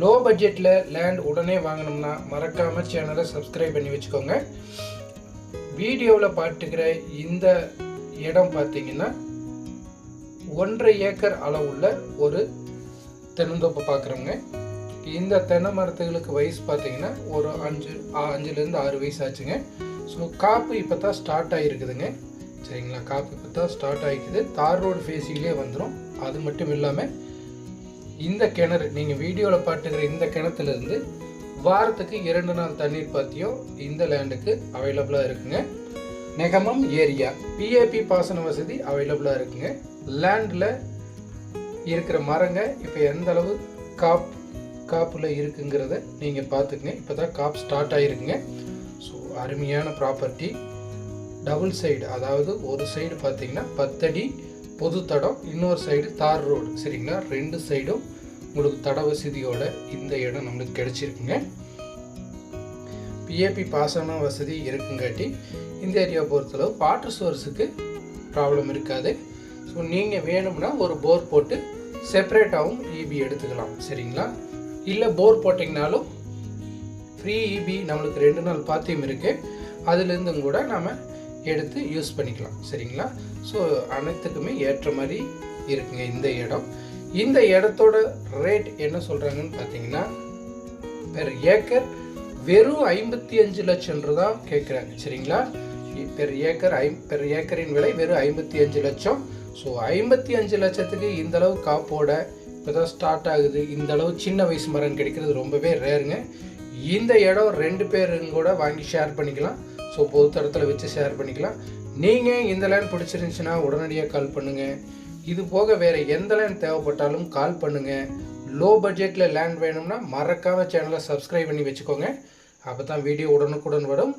Low பட்ஜெட்டில் land உடனே வாங்கணும்னா மறக்காமல் சேனலை சப்ஸ்கிரைப் பண்ணி வச்சுக்கோங்க. வீடியோவில் பார்த்துக்கிற இந்த இடம் பார்த்தீங்கன்னா ஒன்றரை ஏக்கர் அளவுள்ள ஒரு தென்னந்தோப்பு பார்க்குறோங்க இந்த தென்னை மரத்துகளுக்கு வயசு பார்த்தீங்கன்னா ஒரு அஞ்சு அஞ்சுலேருந்து ஆறு வயசு ஆச்சுங்க. ஸோ காப்பு இப்போ தான் ஸ்டார்ட் ஆகிருக்குதுங்க சரிங்களா? காப்பு இப்போ தான் ஸ்டார்ட் ஆகிக்குது தார் ரோடு ஃபேஸிங்லேயே வந்துடும் அது மட்டும் இல்லாமல் இந்த கிணறு நீங்கள் வீடியோவில் பார்த்துக்கிற இந்த கிணத்துலேருந்து வாரத்துக்கு இரண்டு நாள் தண்ணீர் பாத்தியம் இந்த லேண்டுக்கு அவைலபிளாக இருக்குங்க. நெகமம் ஏரியா பிஏபி பாசன வசதி அவைலபிளாக இருக்குங்க. லேண்டில் இருக்கிற மரங்க இப்போ எந்த அளவு காப் காப்பில் இருக்குங்கிறத நீங்கள் பார்த்துக்குங்க இப்போ தான் காப் ஸ்டார்ட் ஆகிருக்குங்க ஸோ அருமையான ப்ராப்பர்ட்டி டபுள் சைடு அதாவது ஒரு சைடு பார்த்தீங்கன்னா பத்தடி பொது தடம் இன்னொரு சைடு தார் ரோடு சரிங்களா? ரெண்டு சைடும் உங்களுக்கு தட வசதியோட இந்த இடம் நம்மளுக்கு கிடைச்சிருக்குங்க. பிஏபி பாசன வசதி இருக்குங்காட்டி இந்த ஏரியா பொறுத்தளவு வாட்டர் சோர்ஸுக்கு ப்ராப்ளம் இருக்காது. ஸோ நீங்கள் வேணும்னா ஒரு போர் போட்டு செப்பரேட்டாகவும் இபி எடுத்துக்கலாம். சரிங்களா? இல்லை போர் போட்டிங்கனாலும் ஃப்ரீ இபி நம்மளுக்கு ரெண்டு நாள் பாத்தியம் இருக்குது அதுலேருந்தும் கூட நாம் எடுத்து யூஸ் பண்ணிக்கலாம் சரிங்களா? ஸோ அனைத்துக்குமே ஏற்ற மாதிரி இருக்குங்க இந்த இடம். இந்த இடத்தோட ரேட் என்ன சொல்கிறாங்கன்னு பார்த்தீங்கன்னா பெர் ஏக்கர் வெறும் ஐம்பத்தி அஞ்சு லட்சம் தான் கேட்குறாங்க சரிங்களா? பெர் ஏக்கர் ஐ பெர் ஏக்கரின் விலை வெறும் ஐம்பத்தி அஞ்சு லட்சம். ஸோ ஐம்பத்தி அஞ்சு லட்சத்துக்கு இந்த அளவு காப்போட இப்போ தான் ஸ்டார்ட் ஆகுது. இந்த அளவு சின்ன வயசு மரம் கிடைக்கிறது ரொம்பவே ரேருங்க இந்த இடம் ரெண்டு பேருங்க கூட வாங்கி ஷேர் பண்ணிக்கலாம். ஸோ பொது தடத்தில் வச்சு ஷேர் பண்ணிக்கலாம். நீங்கள் இந்த லேண்ட் பிடிச்சிருந்துச்சுன்னா உடனடியாக கால் பண்ணுங்கள் இது போக வேறு எந்த லேண்ட் தேவைப்பட்டாலும் கால் பண்ணுங்கள் லோ பட்ஜெட்டில் லேண்ட் வேணும்னா மறக்காம சேனலை சப்ஸ்கிரைப் பண்ணி வச்சுக்கோங்க. அப்போ தான் வீடியோ உடனுக்குடன் வரும்.